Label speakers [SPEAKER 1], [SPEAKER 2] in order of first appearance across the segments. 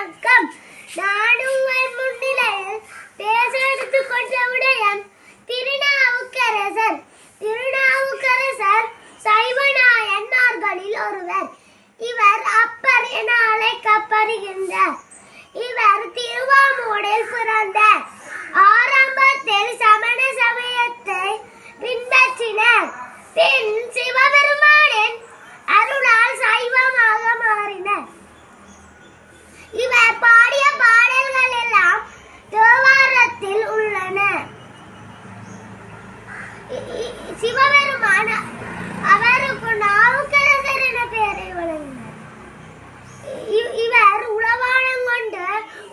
[SPEAKER 1] வணக்கம். நான் உங்கள் முன்னிலையில் பேச எடுத்துக் கொண்ட விடயம் திருநாவுக்கரசர் திருநாவுக்கரசர் சைவநாயன்மார்களில் ஒருவர். இவர் அப்பர் என அழைக்கப்படுகின்றார். சிவபெருமான அவருக்கு நாவுக்கரசர் என பெயரை வழங்கினார். இவர் உளவாளம் கொண்டு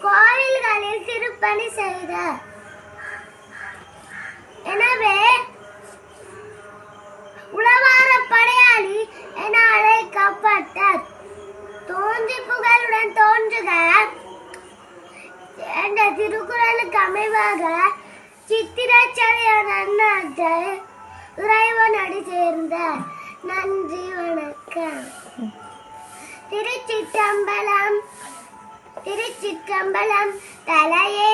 [SPEAKER 1] கோயில்களில் திருப்பணி செய்தார். எனவே உளவார படையாளி என அழைக்கப்பட்டார். தோன்றி புகழுடன் தோன்றுக என்ற திருக்குறளுக்கு அமைவாக சித்திரச்சரிய நன்னாட்டை இறைவன் அடி சேர்ந்தார் நன்றி வணக்கம். திருச்சிற்றம்பலம் திருச்சிற்றம்பலம் தலையே